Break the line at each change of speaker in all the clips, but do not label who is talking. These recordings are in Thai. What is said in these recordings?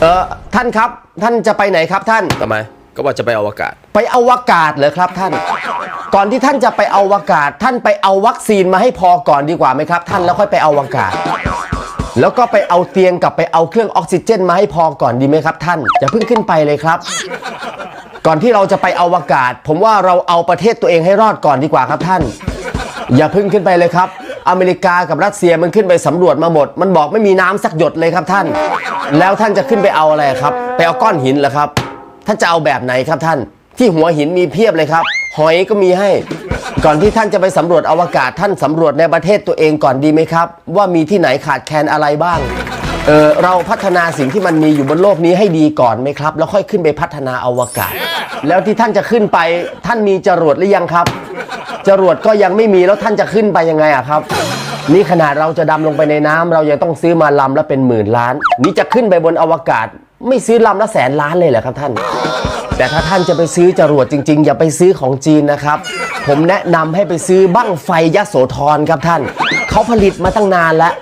เออท่านครับท่านจะไปไหนครับท่าน
ทำไม ก็ว่าจะไปอวกาศ
ไปอวกาศเหรอครับท่าน ก่อนที่ท่านจะไปอวกาศ ท่านไปเอาวัคซีนมาให้พอก่อนดีกว่าไหมครับ ท่านแล้วค่อยไปอวกาศ แล้วก็ไปเอาเตียงกับไปเอาเครื่องออกซิเจนมาให้พอก่อนดีไหมครับ ท่านอย่าเพิ่งขึ้นไปเลยครับ ก่อนที่เราจะไปอวกาศ ผมว่าเราเอาประเทศตัวเองให้รอดก่อนดีกว่าครับท่าน อย่าเพิ่งขึ้นไปเลยครับ อเมริกากับรัสเซียมันขึ้นไปสำรวจมาหมด มันบอกไม่มีน้ำสักหยดเลยครับท่าน แล้วท่านจะขึ้นไปเอาอะไรครับ ไปเอาก้อนหินเหรอครับ ท่านจะเอาแบบไหนครับท่าน ที่หัวหินมีเพียบเลยครับ หอยก็มีให้ ก่อนที่ท่านจะไปสำรวจอวกาศท่านสำรวจในประเทศตัวเองก่อนดีไหมครับ ว่ามีที่ไหนขาดแคลนอะไรบ้างเออเราพัฒนาสิ่งที่มันมีอยู่บนโลกนี้ให้ดีก่อนไหมครับ แล้วค่อยขึ้นไปพัฒนาอวกาศ แล้วที่ท่านจะขึ้นไปท่านมีจรวดหรือยังครับ จรวดก็ยังไม่มีแล้วท่านจะขึ้นไปยังไงอะครับ นี่ขนาดเราจะดำลงไปในน้ำเรายังต้องซื้อมาลำละเป็นหมื่นล้าน นี่จะขึ้นไปบนอวกาศ ไม่ซื้อลำละแสนล้านเลยเหรอครับท่าน แต่ถ้าท่านจะไปซื้อจรวดจริง ๆ อย่าไปซื้อของจีนนะครับ ผมแนะนำให้ไปซื้อบั้งไฟยโสธรครับท่าน เขาผลิตมาตั้งนานแล้ว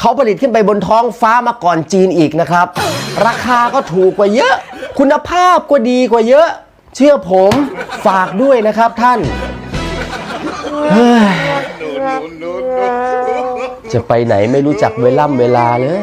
เขาผลิตขึ้นไปบนท้องฟ้ามาก่อนจีนอีกนะครับ ราคาก็ถูกกว่าเยอะ คุณภาพก็ดีกว่าเยอะ เชื่อผมฝากด้วยนะครับท่าน เฮ้ยจะไปไหนไม่รู้จักเวล่ำเวลาเลย